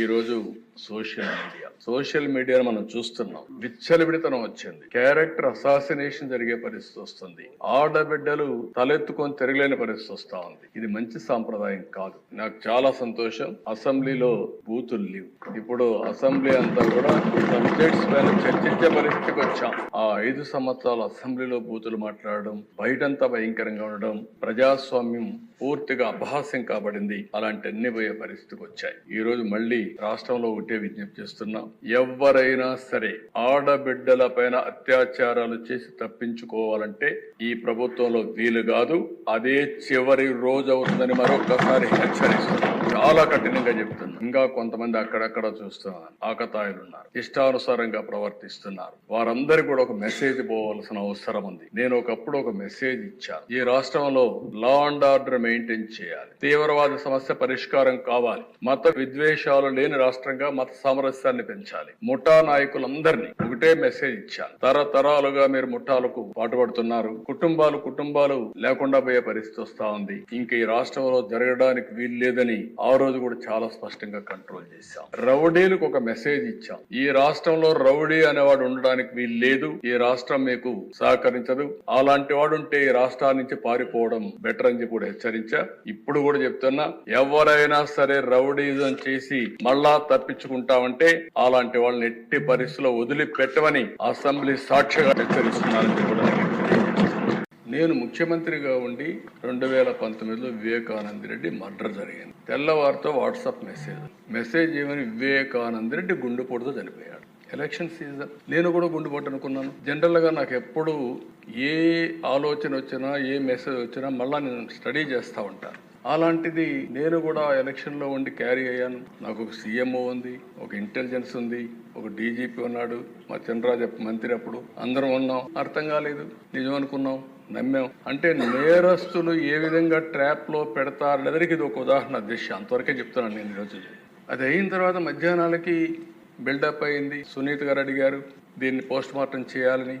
ఈరోజు social media. Social మీడియాను మనం చూస్తున్నాం. విచ్చలవిడితనం వచ్చింది. క్యారెక్టర్ అసాసినేషన్ జరిగే పరిస్థితి వస్తుంది. ఆడబిడ్డలు తలెత్తుకొని తిరగలేని పరిస్థితి వస్తా ఉంది. ఇది మంచి సాంప్రదాయం కాదు. నాకు చాలా సంతోషం. అసెంబ్లీలో బూతులు లేవు. ఇప్పుడు అసెంబ్లీ అంతా కూడా సబ్జెక్ట్స్ పైన చర్చించే పరిస్థితికి వచ్చాం. ఆ ఐదు సంవత్సరాలు అసెంబ్లీలో బూతులు మాట్లాడడం బయటంతా భయంకరంగా ఉండడం ప్రజాస్వామ్యం పూర్తిగా అపహాస్యం కాబడింది. అలాంటి అన్ని పోయే పరిస్థితికి వచ్చాయి. ఈ రోజు మళ్ళీ రాష్ట్రంలో ఒకటే విజ్ఞప్తి చేస్తున్నాం ఎవరైనా సరే ఆడబిడ్డల పైన అత్యాచారాలు చేసి తప్పించుకోవాలంటే ఈ ప్రభుత్వంలో వీలు కాదు. అదే చివరి రోజు అవుతుందని మరొకసారి హెచ్చరిస్తున్నాం చాలా కఠినంగా చెప్తున్నా. ఇంకా కొంతమంది అక్కడక్కడ చూస్తున్నారు. ఆకతాయిలు ఉన్నారు ఇష్టానుసారంగా ప్రవర్తిస్తున్నారు. వారందరికీ కూడా ఒక మెసేజ్ పోవాల్సిన అవసరం ఉంది. నేను ఒకప్పుడు ఒక మెసేజ్ ఇచ్చాను. ఈ రాష్ట్రంలో లా అండ్ ఆర్డర్ మెయింటైన్ చేయాలి. తీవ్రవాద సమస్య పరిష్కారం కావాలి. మత విద్వేషాలు లేని రాష్ట్రంగా మత సామరస్యాన్ని పెంచాలి. ముఠా నాయకులందరినీ ఒకటే మెసేజ్ ఇచ్చాను. తరతరాలుగా మీరు ముఠాలకు పాటుపడుతున్నారు. కుటుంబాలు కుటుంబాలు లేకుండా పోయే పరిస్థితి వస్తా ఉంది. ఇంక ఈ రాష్ట్రంలో జరగడానికి వీలు లేదని ఆ రోజు కూడా చాలా స్పష్టంగా కంట్రోల్ చేశాం. రౌడీలకు ఒక మెసేజ్ ఇచ్చాం. ఈ రాష్ట్రంలో రౌడీ అనేవాడు ఉండడానికి వీలు లేదు. ఈ రాష్ట్రం మీకు సహకరించదు. అలాంటి వాడు ఉంటే ఈ రాష్ట్రాల నుంచి పారిపోవడం బెటర్ అని చెప్పి కూడా హెచ్చరించా. ఇప్పుడు కూడా చెప్తున్నా ఎవరైనా సరే రౌడీజం చేసి మళ్ళా తప్పించుకుంటామంటే అలాంటి వాళ్ళని ఎట్టి పరిస్థితిలో వదిలిపెట్టమని అసెంబ్లీ సాక్షిగా హెచ్చరిస్తున్నారని కూడా నేను ముఖ్యమంత్రిగా ఉండి రెండు వేల పంతొమ్మిదిలో వివేకానంద రెడ్డి మర్డర్ జరిగింది. తెల్లవారితో వాట్సాప్ మెసేజ్. మెసేజ్ ఏమని వివేకానంద రెడ్డి గుండెపోటుతో చనిపోయాడు. Election season. నేను కూడా గుండెపోటు అనుకున్నాను. జనరల్గా నాకు ఎప్పుడు ఏ ఆలోచన వచ్చినా ఏ మెసేజ్ వచ్చినా మళ్ళీ నేను స్టడీ చేస్తూ ఉంటాను. అలాంటిది నేను కూడా ఎలక్షన్లో ఉండి క్యారీ అయ్యాను. నాకు ఒక సీఎంఓ ఉంది ఒక ఇంటెలిజెన్స్ ఉంది ఒక డీజీపీ ఉన్నాడు మా చంద్రరాజ మంత్రి అప్పుడు. అందరం ఉన్నాం. అర్థం కాలేదు. నిజం అనుకున్నాం. నమ్మాం. అంటే నేరస్తులు ఏ విధంగా ట్రాప్లో పెడతారనేదానికి ఇది ఒక ఉదాహరణ దిశ అంతవరకే చెప్తున్నాను నేను ఈరోజు అది అయిన తర్వాత మధ్యాహ్నాలకి బిల్డప్ అయింది. సునీత్ గారు అడిగారు దీన్ని పోస్ట్ మార్టం చేయాలని.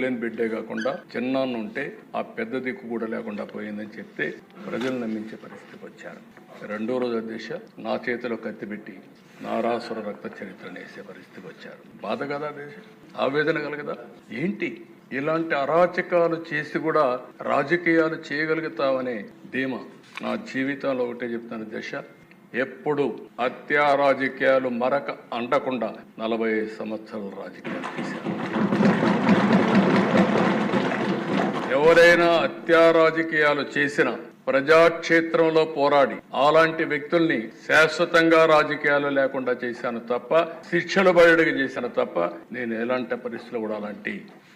లేని బిడ్డే కాకుండా చిన్నాన్న ఉంటే ఆ పెద్ద దిక్కు కూడా లేకుండా పోయిందని చెప్తే ప్రజలు నమ్మించే పరిస్థితికి వచ్చారు. రెండో రోజు అధ్యక్ష నా చేతిలో కత్తి పెట్టి నారాసుర రక్త చరిత్రను వేసే పరిస్థితికి వచ్చారు. బాధ కదా దేశ? ఆవేదన కలగదా? ఏంటి? ఇలాంటి అరాచకాలు చేసి కూడా రాజకీయాలు చేయగలుగుతావనే ధీమా. నా జీవితంలో ఒకటే చెప్తాను దశ. ఎప్పుడు హత్యా రాజకీయాలు మరక అండకుండా నలభై ఐదు సంవత్సరాల రాజకీయాలు చేశారు ఎవరైనా అత్యారాజకీయాలు చేసిన ప్రజాక్షేత్రంలో పోరాడి అలాంటి వ్యక్తుల్ని శాశ్వతంగా రాజకీయాలు లేకుండా చేశాను తప్ప శిక్షలు బయటకు చేశాను తప్ప నేను ఎలాంటి పరిస్థితులు కూడా అలాంటి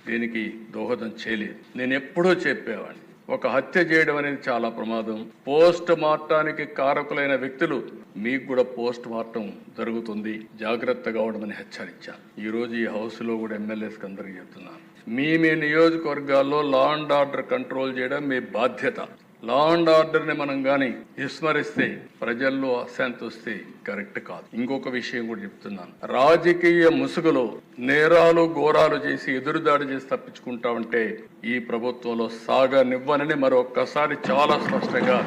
దీనికి దోహదం చేయలేదు. నేను ఎప్పుడూ చెప్పేవాడిని. ఒక హత్య చేయడం అనేది చాలా ప్రమాదం. పోస్ట్ మార్టానికి కారకులైన వ్యక్తులు మీకు కూడా పోస్ట్ మార్టం జరుగుతుంది. జాగ్రత్తగా ఉండమని హెచ్చరించాను ఈరోజు ఈ హౌస్లో కూడా ఎమ్మెల్యేస్కి అందరికీ చెప్తున్నాను. మీ మీ నియోజకవర్గాల్లో లా అండ్ ఆర్డర్ కంట్రోల్ చేయడం మీ బాధ్యత. లా అండ్ ఆర్డర్ని మనం కానీ విస్మరిస్తే ప్రజల్లో అశాంతి వస్తే కరెక్ట్ కాదు. ఇంకొక విషయం కూడా చెప్తున్నాను. రాజకీయ ముసుగులో నేరాలు ఘోరాలు చేసి ఎదురుదాడి చేసి తప్పించుకుంటామంటే ఈ ప్రభుత్వంలో సాగనివ్వనని మరొక్కసారి చాలా స్పష్టంగా